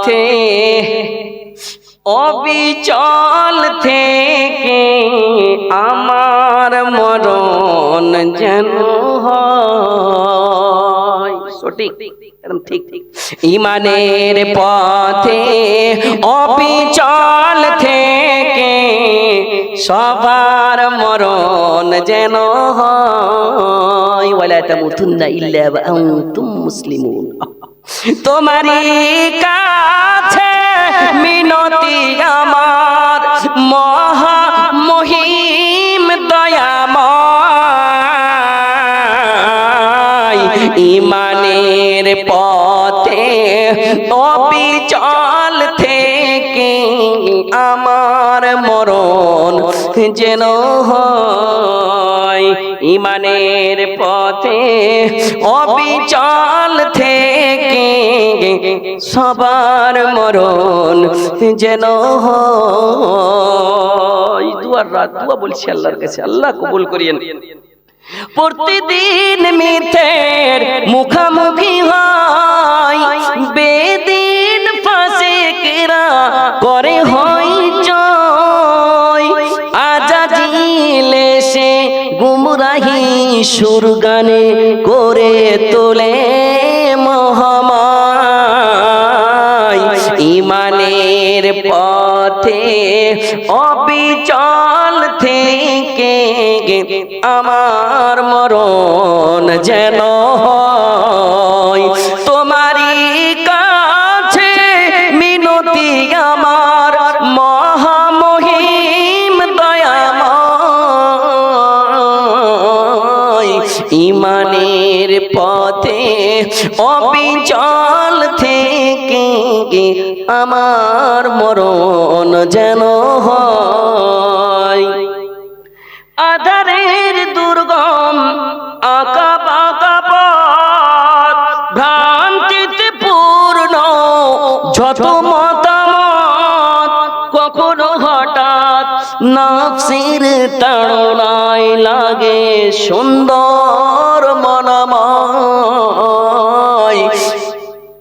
পথে অবিচল থেকে আমার মরণ যেন ঠিক ঠিক। ইমানের পথে অবিচল থেকে সবার মরণ যেন হয়। ওয়ালা তামুতুন্না ইল্লা ওয়া আনতুম মুসলিমুন। তোমারই কাছে ইমানের পথে অবিচল থেকে আমার মরণ যেন হয়। ইমানের পথে অবিচল থেকে সবার মরণ যেন হয়। দুয়ার রাত, দুয়া বলছি আল্লাহর কাছে, আল্লাহ কবুল করিয়েন। প্রতিদিন মিথের মুখামুখি হয়। বেদিন ফাঁসে কেরা করে হয় জয় আজাজিলে সে গুমরাহি সুর গানে করে তোলে মহামায়। ইমানের পথে অবিচল থেকে আমার মরণ যেন হয়। ইমানের পথে অবিচল থেকে আমার মরণ যেন হয়। আধারের দুর্গম আঁকা বাঁকা পথ, ভ্রান্তিতে পূর্ণ যত মতামত, কখনো হঠাৎ নাফসির তাড়নায় লাগে সুন্দর।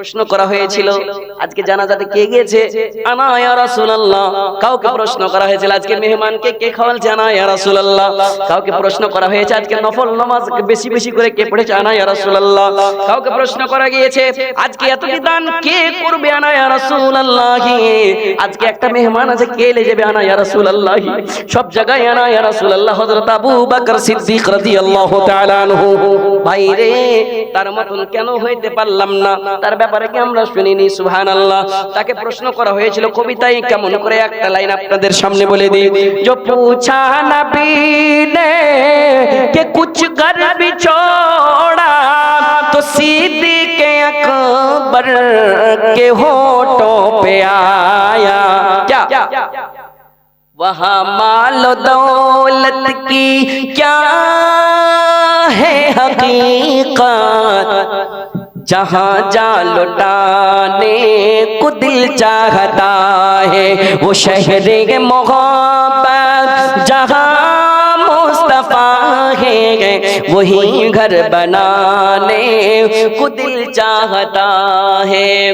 প্রশ্ন করা হয়েছিল। আজকে জানাজাতে কে গিয়েছে? আনা কাউকে প্রশ্ন করা হয়েছিল, আজকে মেহমানকে কে খাওয়াল জানা ইয়া রাসূলুল্লাহ। কাউকে প্রশ্ন করা হয়েছে, আজকে নফল নামাজ বেশি বেশি করে কে পড়েছে? আনা ইয়া কাউকে প্রশ্ন করা গিয়েছে, আজকে এতটি দান কে করবে? আনা ইয়া আজকে একটা মেহমান আছে, কে লে যাবে? আনা ইয়া সব জায়গায় আনা ইয়া হযরত আবু বকর সিদ্দিক রাদিয়াল্লাহু তাআলা আনহু। ভাই রে তার মতন কেন হইতে পারলাম না? তার তারপরে কি আমরা শুনিনি সুবহানাল্লাহ তাকে প্রশ্ন করা হয়েছিল কবিতায় কেমন করে একটা লাইন আপনাদের সামনে বলে দিই যে পুছা নবী নে কে কুছ কর বিছোড়া তো সিদ্দিক আকবর কে হোটো পে আয়া ক্যা وہاں مال و دولت کی کیا ہے حقیقت جہاں جا لٹانے کو دل چاہتا ہے، وہ شہر محبت جہاں مصطفیٰ ہے۔ وہی گھر بنانے کو دل چاہتا ہے۔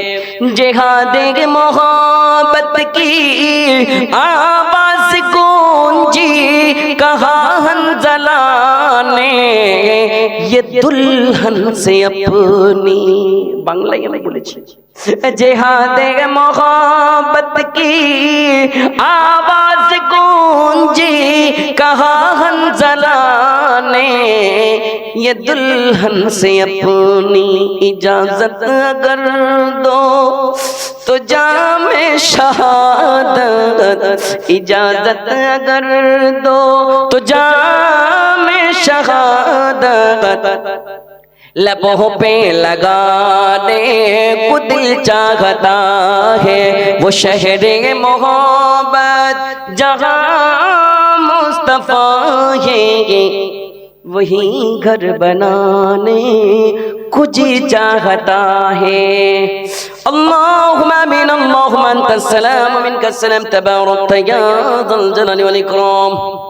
جہاں دے محبت کی آواز کون جی کہاں ہنزلانے یہ دلہن سے اپنی بنگلہ یہ میں بولی چھے جہاں دے جہاد محبت کی آواز گونجی۔ کہاں ہنزلہ نے یہ دلہن سے اپنی اجازت اگر دو، تو جام شہادت اجازت اگر دو، تو جام لبوں پہ لگانے کو دل چاہتا ہے۔ وہ شہر محبت، جہاں مصطفیٰ ہے۔ وہی گھر بنانے کچھ چاہتا ہے۔ اللہم امین اللہم انت السلام امین کا السلام تبارت یا ذل جلال والاکرام۔